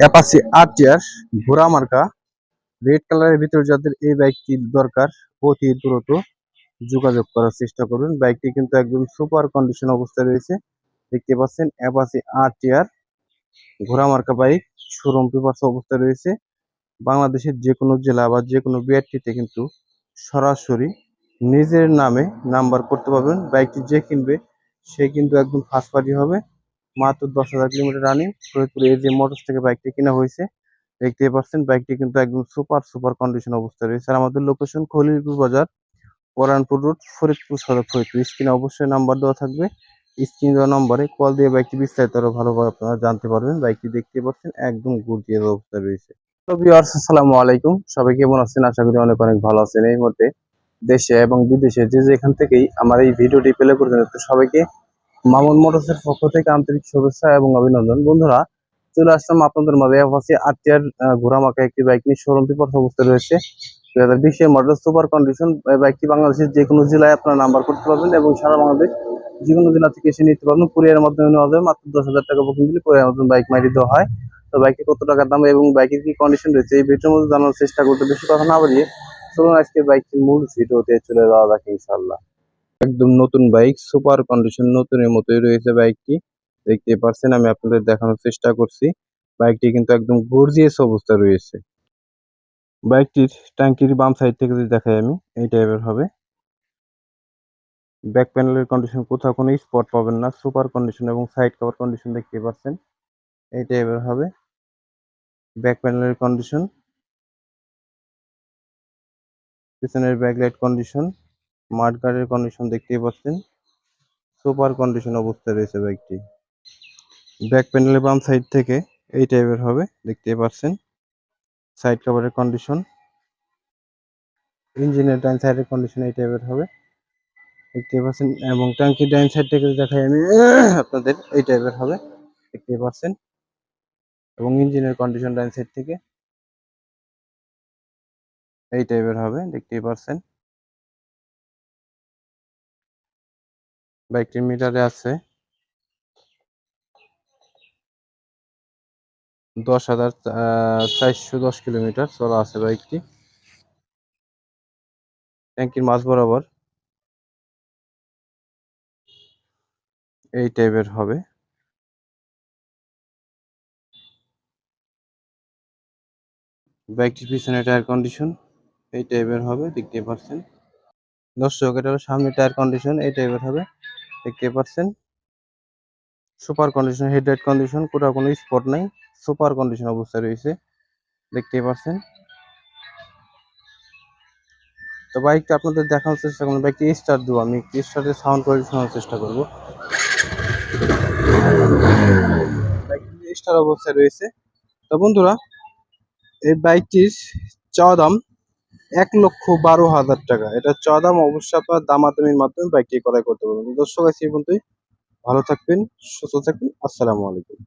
অ্যাপাসি আর টিয়ার ঘোড়া মার্কা রেড কালারের ভিতরে যাদের এই বাইকটি দরকার, অতি দ্রুত যোগাযোগ করার চেষ্টা করবেন বাইকটি কিন্তু একদম সুপার কন্ডিশন অবস্থায় রয়েছে। দেখতে পাচ্ছেন অ্যাপাসি আর টিয়ার ঘোড়া মার্কা বাইক শোরুম পেপার্স অবস্থায় রয়েছে। বাংলাদেশের যে কোনো জেলা বা যে কোনো বিআরটিতে কিন্তু সরাসরি নিজের নামে নাম্বার করতে পারবেন। বাইকটি যে কিনবে, সে কিন্তু একদম ফার্স্ট পার্টি হবে। মাত্র দশ হাজার কিলোমিটার রানিং ফরিদপুর এজে মোটরস থেকে বাইকটি কেনা হয়েছে। দেখতে পাচ্ছেন বাইকটি কিন্তু একদম সুপার সুপার কন্ডিশন অবস্থায় রয়েছে। আর আমাদের লোকেশন খলিলপুর বাজার, পরানপুর রোড ফরিদপুর সদর ফরিদপুর স্ক্রিনে অবশ্যই নাম্বার দেওয়া থাকবে। স্ক্রিন দেওয়া নম্বরে কল দিয়ে বাইকটি বিস্তারিত আরও ভালোভাবে আপনারা জানতে পারবেন। বাইকটি দেখতে পাচ্ছেন, একদম গুটিয়ে অবস্থায় রয়েছে। তো আসসালামু আলাইকুম। সবাই কেমন আছেন? আশা করি অনেক অনেক ভালো আছেন। এই মুহূর্তে দেশে এবং বিদেশে যে যেখান থেকেই আমার এই ভিডিওটি পেলে করতে সবাইকে মামুন মোটরসের পক্ষ থেকে আন্তরিক শুভেচ্ছা এবং অভিনন্দন। বন্ধুরা, চলে আসলাম আপনাদের মাঝে। অ্যাপাসি আরটিআর ঘোড়া মাখা একটি বাইক নিয়ে শোরুম পেপার অবস্থায় রয়েছে। দুই হাজার বিশের মডেল সুপার কন্ডিশন বাইকটি বাংলাদেশের যে কোনো জেলায় আপনারা নাম্বার করতে পারবেন এবং সারা বাংলাদেশ যে কোনো জেলা থেকে এসে নিতে পারবেন। কুরিয়ার মাধ্যমে নেওয়া যাবে। মাত্র দশ হাজার টাকা বুকিং দিলে কুরিয়ার মাধ্যমে বাইক মাইরি দেওয়া হয়। তো বাইকে কত টাকার দাম এবং বাইকের কি কন্ডিশন রয়েছে এই ভিডিওর মধ্যে জানার চেষ্টা করতে। বেশি কথা না বাড়িয়ে চলুন আজকে বাইকটির মূল ভিডিওতে চলে যাওয়া যাক ইনশাল্লাহ একদম নতুন বাইক, সুপার কন্ডিশন, নতুনের মতোই রয়েছে বাইকটি। দেখতে পারছেন, আমি আপনাদের দেখানোর চেষ্টা করছি। বাইকটি কিন্তু একদম গর্জিয়াস অবস্থা রয়েছে। বাইকটির ট্যাঙ্কির বাম সাইড থেকে যদি দেখাই আমি, এই টাইপের হবে। ব্যাক প্যানেলের কন্ডিশন কোথাও কোনো স্পট পাবেন না। সুপার কন্ডিশন এবং সাইড কভার কন্ডিশন দেখতে পাচ্ছেন, এই টাইপের হবে। ব্যাক প্যানেলের কন্ডিশন, পিছনের ব্যাকলাইট কন্ডিশন। গার্ডের কন্ডিশন দেখতেই পাচ্ছেন। সুপার কন্ডিশন অবস্থায় রয়েছে বাইকটি ব্যাক প্যানেলের বাম সাইড থেকে এই টাইপের হবে, দেখতেই পাচ্ছেন। সাইড কভারের কন্ডিশন ইঞ্জিনের ডাইন সাইডের কন্ডিশন এই টাইপের হবে। দেখতে পাচ্ছেন। এবং ট্যাঙ্কির ডাইন সাইড থেকে দেখাই আমি, আপনাদের এই টাইপের হবে। দেখতে পাচ্ছেন। এবং ইঞ্জিনের কন্ডিশন ডাইন সাইড থেকে এই টাইপের হবে, দেখতেই পাচ্ছেন। বাইকটির মিটারে আছে। দশ হাজার চারশো দশ কিলোমিটার চলা আছে বাইকটি। ট্যাঙ্কির মাঝ বরাবর। এই টাইপের হবে। বাইকটির পিছনে টায়ার কন্ডিশন এই টাইপের হবে দেখতে পাচ্ছেন। দর্শক, এটা সামনে টায়ার কন্ডিশন, এই টাইপের হবে। দেখতে পাচ্ছেন সুপার কন্ডিশন হেডলাইট কন্ডিশন কোথাও কোনো স্পট নাই। সুপার কন্ডিশন অবস্থায় রয়েছে। দেখতে পাচ্ছেন। তো বাইকটা আপনাদের দেখানোর চেষ্টা করুন বাইকটি স্টার্ট দেবো আমি স্টার্টের সাউন্ড কোয়ালিটি শোনার চেষ্টা করব। স্টার অবস্থায় রয়েছে। তো বন্ধুরা, এই বাইকটির চাওয়া দাম এক লক্ষ বারো হাজার টাকা। এটা চ দাম অবশ্যই আপনার দামাদামির মাধ্যমে বাইকটি ক্রয় করতে পারবেন। দর্শক আছে এই পর্যন্তই। ভালো থাকবেন, সুস্থ থাকবেন। আসসালামু আলাইকুম।